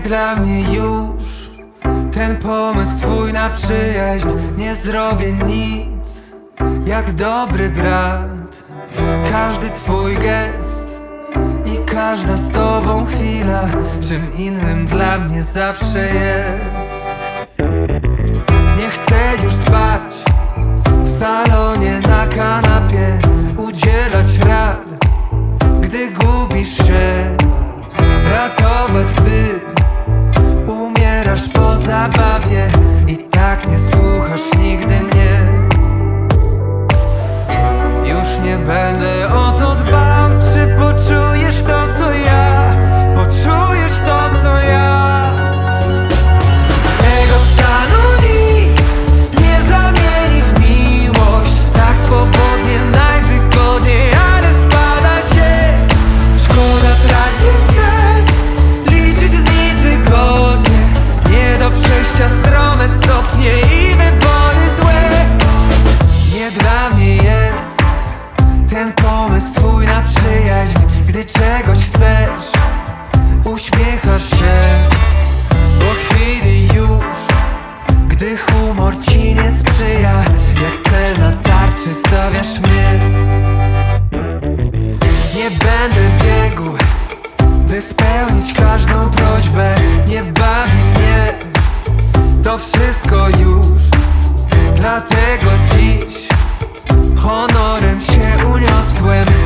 dla mnie już. Ten pomysł twój na przyjaźń Nie zrobię nic. Jak dobry brat Każdy twój gest I każda z tobą chwila Czym innym dla mnie zawsze jest. Nie chcę już spać W salonie na kanapie Udzielać rad Gdy gubisz się Ratować daję I tak nie słuchasz nigdy mnie. Już nie będę Pomysł twój na przyjaźń Gdy czegoś chcesz Uśmiechasz się. Po chwili już Gdy humor ci nie sprzyja Jak cel na tarczy stawiasz mnie. Nie będę biegł By spełnić każdą prośbę. Nie bawi mnie To wszystko już. Dlatego dziś Honorem się uniosłem.